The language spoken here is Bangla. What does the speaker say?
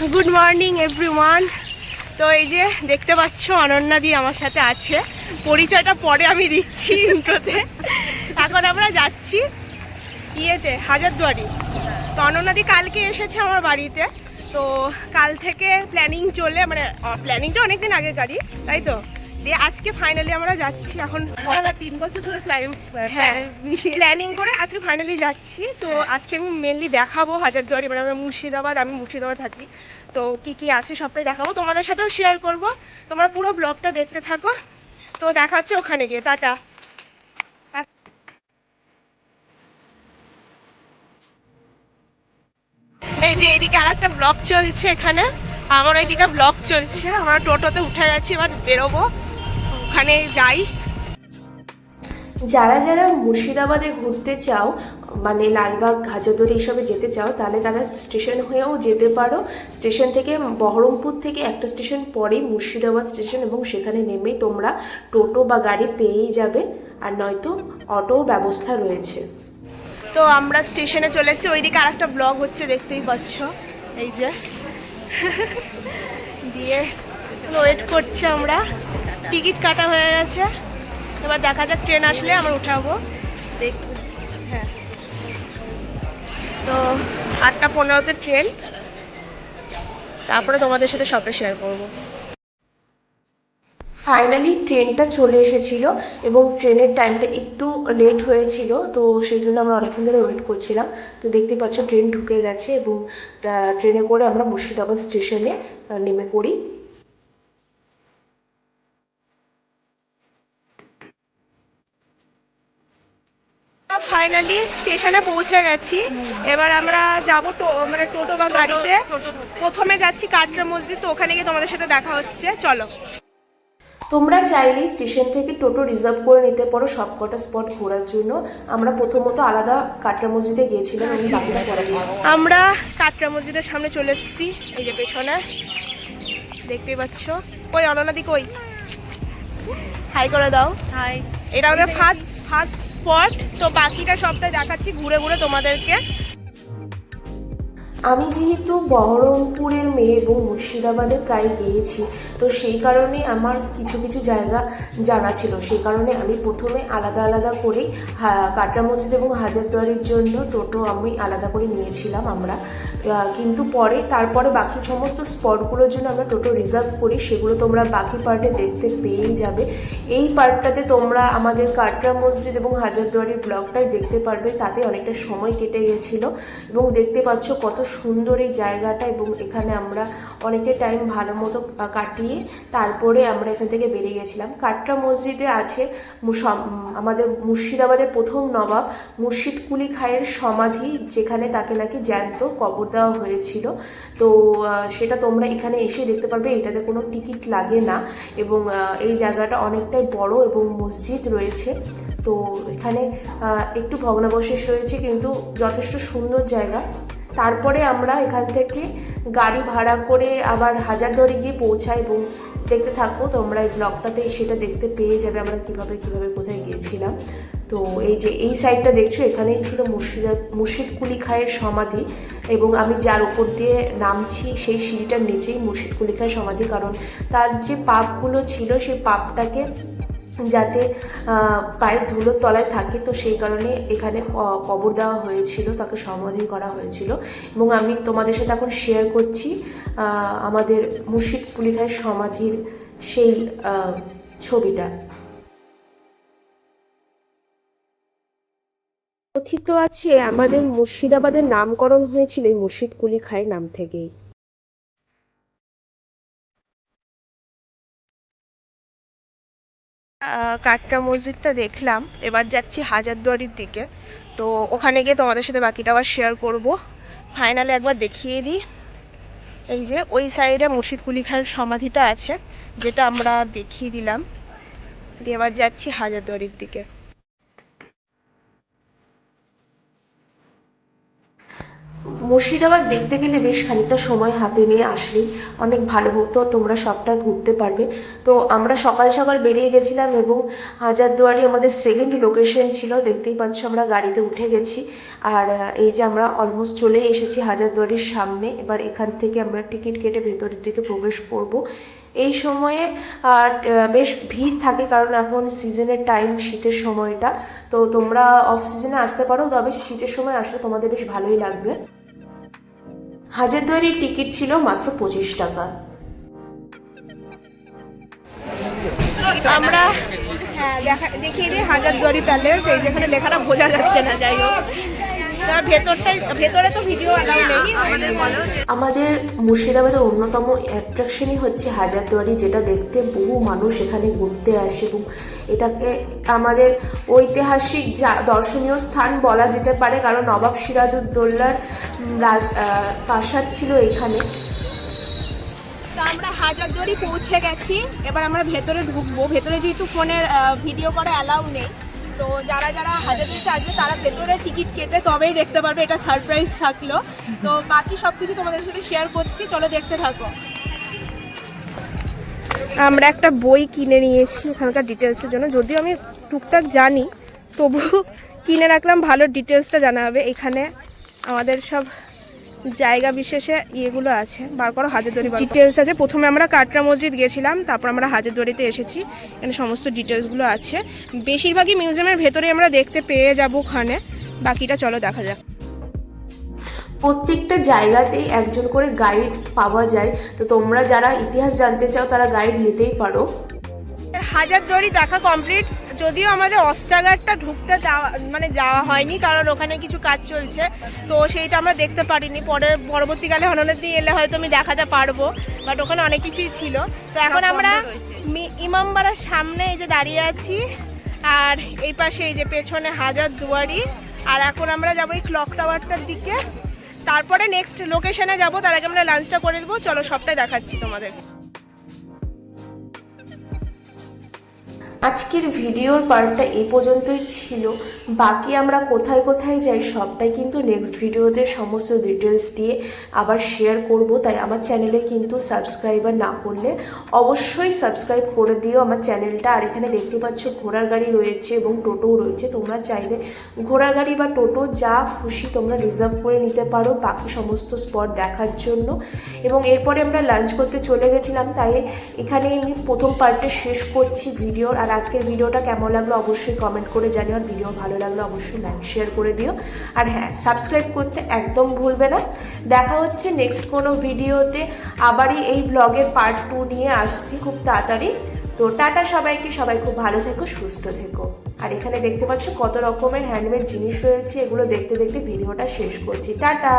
গুড মর্নিং এভরিওয়ান তো এই যে দেখতে পাচ্ছ অনন্যাদি আমার সাথে আছে। পরিচয়টা পরে আমি দিচ্ছি ইন্ট্রোতে। এখন আমরা যাচ্ছি ইয়েতে, হাজারদুয়ারি। তো অনন্যাদি কালকে এসেছে আমার বাড়িতে। তো কাল থেকে প্ল্যানিং চলে মানে প্ল্যানিংটা অনেকদিন আগে গাড়ি, তাই তো? দিয়ে আজকে ফাইনালি আমরা যাচ্ছি এখন তিন বছর ধরে প্ল্যান করে আজকে ফাইনালি যাচ্ছি। তো আজকে আমি মেনলি দেখাবো হাজারদুয়ারি মানে আমরা মুর্শিদাবাদ আমি মুর্শিদাবাদ থাকি। তো কি কি আছে সবটাই দেখাবো তোমাদের সাথেও শেয়ার করব। তোমরা পুরো ব্লগটা দেখতে থাকো। তো দেখা হচ্ছে ওখানে গিয়ে টাটা। এই যে এইদিকে আর একটা ব্লগ চলছে এখানে। আমার ওইদিকে ব্লগ চলছে আমরা টোটোতে উঠে গেছি এবার বেরোবো। ওখানে যাই। যারা যারা মুর্শিদাবাদে ঘুরতে চাও মানে লালবাগ হাজারদুয়ারি এসবে যেতে চাও তাহলে তারা স্টেশন হয়েও যেতে পারো। স্টেশন থেকে বহরমপুর থেকে একটা স্টেশন পরেই মুর্শিদাবাদ স্টেশন এবং সেখানে নেমেই তোমরা টোটো বা গাড়ি পেয়েই যাবে। আর নয়তো অটোর ব্যবস্থা রয়েছে। তো আমরা স্টেশনে চলে এসেছি। ওইদিকে আর একটা ব্লগ হচ্ছে দেখতেই পাচ্ছ। এই যে। দিয়ে ওয়েট করছি আমরা। টিকিট কাটা হয়ে গেছে। এবার দেখা যাক ট্রেন আসলে আমরা উঠাবো। দেখ হ্যাঁ। তো আটটা পনেরোতে ট্রেন। তারপরে তোমাদের সাথে সবটা শেয়ার করব। ফাইনালি ট্রেনটা চলে এসেছিল এবং ট্রেনের টাইমটা একটু লেট হয়েছিল, তো সেই জন্য আমরা অনেকক্ষণ ধরে ওয়েট করছিলাম। তো দেখতে পাচ্ছ, ট্রেন ঢুকে গেছে এবং ট্রেনে করে আমরা মুর্শিদাবাদ স্টেশনে নেমে পড়ি। ফাইনালি স্টেশনে পৌঁছে গেছি। এবার আমরা যাব টো মানে টোটো বা গাড়িতে। প্রথমে যাচ্ছি কাটরা মসজিদ তো ওখানে গিয়ে তোমাদের সাথে দেখা হচ্ছে। চলো। তোমরা চাইলেই স্টেশন থেকে টোটো রিজার্ভ করে নিতে পারো সবকটা স্পট ঘোরার জন্য। আমরা প্রথমত আলাদা কাটরা মসজিদে গিয়েছিলাম এবং বাকিটা পরে আমরা কাটরা মসজিদের সামনে চলে এসেছি। এই যে পেছনে। দেখতেই পাচ্ছ। ওই অননাদি কই হাই করে দাও। হাই এটা আমাদের ফার্স্ট ফার্স্ট স্পট তো বাকিটা সবটা দেখাচ্ছি ঘুরে ঘুরে তোমাদেরকে। আমি যেহেতু বহরমপুরের মেয়ে এবং মুর্শিদাবাদে প্রায় গিয়েছি, তো সেই কারণে আমার কিছু কিছু জায়গা জানা ছিল। সেই কারণে আমি প্রথমে আলাদা আলাদা করে কাটরা মসজিদ এবং হাজারদুয়ারির জন্য টোটো আমি আলাদা করে নিয়েছিলাম আমরা। কিন্তু পরে, তারপরে বাকি সমস্ত স্পটগুলোর জন্য আমরা টোটো রিজার্ভ করি। সেগুলো তোমরা বাকি পার্টে দেখতে পেয়েই যাবে। এই পার্টটাতে তোমরা আমাদের কাটরা মসজিদ এবং হাজারদুয়ারির ব্লগটাই দেখতে পারবে। তাতে অনেকটা সময় কেটে গেছিল এবং দেখতে পাচ্ছ কত সুন্দর এই জায়গাটা এবং এখানে আমরা অনেকটা টাইম ভালো মতো কাটিয়ে তারপরে আমরা এখান থেকে বেরিয়ে গেছিলাম। কাটরা মসজিদে আছে আমাদের মুর্শিদাবাদের প্রথম নবাব মুর্শিদ কুলি খায়ের সমাধি, যেখানে তাকে নাকি জ্যান্ত কবর দেওয়া হয়েছিল। তো সেটা তোমরা এখানে এসে দেখতে পারবে, এটাতে কোনো টিকিট লাগে না এবং এই জায়গাটা অনেকটাই বড় এবং মসজিদ রয়েছে। তো এখানে একটু ভগ্নাবশেষ রয়েছে, কিন্তু যথেষ্ট সুন্দর জায়গা। তারপরে আমরা এখান থেকে গাড়ি ভাড়া করে আবার হাজারদুয়ারি গিয়ে পৌঁছাই এবং দেখতে থাকব তোমরা এই ব্লগটাতে সেটা দেখতে পেয়ে যাবে আমরা কীভাবে কীভাবে কোথায় গিয়েছিলাম। তো এই যে এই সাইডটা দেখছ, এখানেই ছিল মুর্শিদা মুর্শিদ কুলি খায়ের সমাধি এবং আমি যার উপর দিয়ে নামছি সেই সিঁড়িটার নিচেই মুর্শিদ কুলি খায়ের সমাধি। কারণ তার যে পাপগুলো ছিল, সেই পাপটাকে যাতে পায়ের ধুলোর তলায় থাকে। তো সেই কারণে এখানে কবর দেওয়া হয়েছিল, তাকে সমাধি করা হয়েছিল। এবং আমি তোমাদের সাথে এখন শেয়ার করছি আমাদের মুর্শিদ কুলিখায়ের সমাধির সেই ছবিটা। কথিত আছে, আমাদের মুর্শিদাবাদের নামকরণ হয়েছিল এই মুর্শিদ কুলি খায়ের নাম থেকেই। কাটরা মসজিদটা দেখলাম। এবার যাচ্ছি হাজারদুয়ারির দিকে। তো ওখানে গিয়ে তোমাদের সাথে বাকিটা আবার শেয়ার করব। ফাইনালে একবার দেখিয়ে দিই। এই যে ওই সাইডে মুর্শিদ কুলি খান সমাধিটা আছে, যেটা আমরা দেখিয়ে দিলাম। দিয়ে এবার যাচ্ছি হাজারদুয়ারির দিকে। মুর্শিদাবাদ দেখতে গেলে বেশ খানিকটা সময় হাতে নিয়ে আসলেই অনেক ভালো হতো, তোমরা সবটা ঘুরতে পারবে। তো আমরা সকাল সকাল বেরিয়ে গেছিলাম এবং হাজারদুয়ারি আমাদের সেকেন্ড লোকেশন ছিল। দেখতেই পাচ্ছ আমরা গাড়িতে উঠে গেছি। আর এই যে আমরা অলমোস্ট চলে এসেছি হাজারদুয়ারির সামনে। এবার এখান থেকে আমরা টিকিট কেটে ভেতরের দিকে প্রবেশ করব। এই সময়ে বেশ ভিড় থাকে কারণ এখন সিজনের টাইম শীতের সময়টা। তো তোমরা অফ সিজনে আসতে পারো, তবে শীতের সময় আসলে তোমাদের বেশ ভালোই লাগবে। হাজারদুয়ারির টিকিট ছিল মাত্র পঁচিশ টাকা। আমরা হ্যাঁ দেখা, দেখিয়ে দিই হাজারদুয়ারি প্যালেস, এই যেখানে লেখাটা বোঝা যাচ্ছে না, যাই হোক। আমাদের মুর্শিদাবাদের অন্যতম অ্যাট্রাকশনই হচ্ছে হাজারদুয়ারি যেটা দেখতে বহু মানুষ এখানে ঘুরতে আসে এবং এটাকে আমাদের ঐতিহাসিক যা- দর্শনীয় স্থান বলা যেতে পারে কারণ নবাব সিরাজউদ্দৌলার রাজ প্রাসাদ ছিল এখানে। তো আমরা হাজারদুয়ারি পৌঁছে গেছি এবার আমরা ভেতরে ঢুকবো। ভেতরে যেহেতু ফোনের ভিডিও করা অ্যালাউ নেই। তো যারা যারা হাজারদুয়ারিতে আসবে, তারা ভেতরে টিকিট কেটে তবেই দেখতে পারবে, এটা সারপ্রাইজ থাকল। তো বাকি সব কিছু তোমাদের সাথে শেয়ার করছি, চলো দেখতে থাকো। আমরা একটা বই কিনে নিয়েছি ওখানকার ডিটেলসের জন্য। যদিও আমি টুকটাক জানি তবু কিনে রাখলাম, ভালো ডিটেলসটা জানা হবে। এখানে আমাদের সব জায়গা বিশেষে ইয়েগুলো আছে, বার করো, হাজারদুয়ারি ডিটেলস আছে। প্রথমে আমরা কাটরা মসজিদ গেছিলাম, তারপর আমরা হাজারদুয়ারিতে এসেছি। এখানে সমস্ত ডিটেলসগুলো আছে। বেশিরভাগই মিউজিয়ামের ভেতরে আমরা দেখতে পেয়ে যাব ওখানে। বাকিটা চলো দেখা যাক। প্রত্যেকটা জায়গাতেই একজন করে গাইড পাওয়া যায়। তো তোমরা যারা ইতিহাস জানতে চাও, তারা গাইড নিতেই পারো। হাজারদুয়ারি দেখা কমপ্লিট যদিও আমাদের অস্ত্রাগারটা ঢুকতে যাওয়া মানে যাওয়া হয়নি কারণ ওখানে কিছু কাজ চলছে। তো সেইটা আমরা দেখতে পারিনি। পরে পরবর্তীকালে হননের দিয়ে এলে হয়তো আমি দেখাতে পারব। বাট ওখানে অনেক কিছুই ছিল। তো এখন আমরা ইমামবাড়ার সামনে এই যে দাঁড়িয়ে আছি। আর এই পাশে এই যে পেছনে হাজার দুয়ারি। আর এখন আমরা যাব এই ক্লক টাওয়ারটার দিকে। তারপরে নেক্সট লোকেশনে যাব। তার আগে আমরা লাঞ্চটা করে নেব। চলো সবটাই দেখাচ্ছি তোমাদের। আজকের ভিডিওর পার্টটা এ পর্যন্তই ছিল। বাকি আমরা কোথায় কোথায় যাই সবটাই কিন্তু নেক্সট ভিডিওতে সমস্ত ডিটেলস দিয়ে আবার শেয়ার করব। তাই আমার চ্যানেলে কিন্তু সাবস্ক্রাইবার না করলে অবশ্যই সাবস্ক্রাইব করে দিও আমার চ্যানেলটা আর এখানে দেখতে পাচ্ছ ঘোড়ার গাড়ি রয়েছে এবং টোটোও রয়েছে। তোমরা চাইলে ঘোড়ার গাড়ি বা টোটো যা খুশি তোমরা রিজার্ভ করে নিতে পারো বাকি সমস্ত স্পট দেখার জন্য। এবং এরপরে আমরা লাঞ্চ করতে চলে গেছিলাম, তাই এখানে আমি প্রথম পার্টটা শেষ করছি ভিডিওর। আর আজকের ভিডিওটা কেমন লাগল অবশ্যই কমেন্ট করে জানিও, আর ভিডিও ভালো লাগল অবশ্যই লাইক শেয়ার করে দিও। আর হ্যাঁ সাবস্ক্রাইব করতে একদম ভুলবে না। দেখা হচ্ছে নেক্সট কোনো ভিডিওতে। আবারই এই ব্লগের পার্ট টু নিয়ে আসছি খুব তাড়াতাড়ি। তো টাটা সবাইকে, সবাই খুব ভালো থেকো, সুস্থ থেকো। আর এখানে দেখতে পাচ্ছ কত রকমের হ্যান্ডমেড জিনিস রয়েছে, এগুলো দেখতে দেখতে ভিডিওটা শেষ করছি। টাটা!